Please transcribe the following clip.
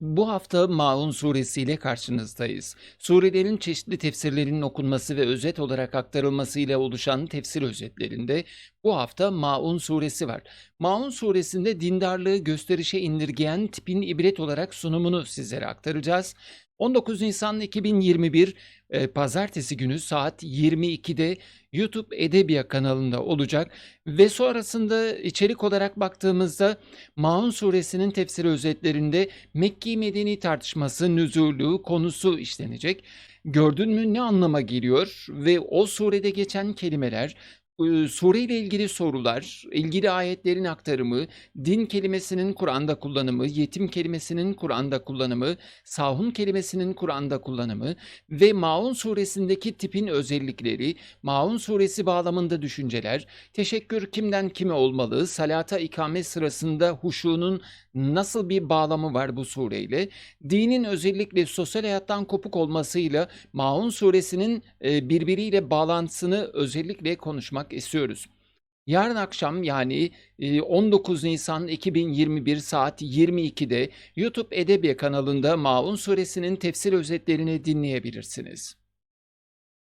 Bu hafta Maun suresi ile karşınızdayız. Surelerin çeşitli tefsirlerinin okunması ve özet olarak aktarılmasıyla oluşan tefsir özetlerinde bu hafta Maun suresi var. Maun suresinde dindarlığı gösterişe indirgeyen tipin ibret olarak sunumunu sizlere aktaracağız. 19 Nisan 2021 e, Pazartesi günü saat 22'de YouTube Edebia kanalında olacak ve sonrasında içerik olarak baktığımızda Maun suresinin tefsir özetlerinde Mekki Medeni tartışması, nüzulü konusu işlenecek. Gördün mü ne anlama geliyor ve o surede geçen kelimeler, sure ile ilgili sorular, ilgili ayetlerin aktarımı, din kelimesinin Kur'an'da kullanımı, yetim kelimesinin Kur'an'da kullanımı, sahun kelimesinin Kur'an'da kullanımı ve Maun suresindeki tipin özellikleri, Maun suresi bağlamında düşünceler, teşekkür kimden kime olmalı, salata ikame sırasında huşunun nasıl bir bağlamı var bu sureyle, dinin özellikle sosyal hayattan kopuk olmasıyla Maun suresinin birbiriyle bağlantısını özellikle konuşmak istiyoruz. Yarın akşam yani e, 19 Nisan 2021 saat 22'de YouTube Edebiyat kanalında Maun suresinin tefsir özetlerini dinleyebilirsiniz.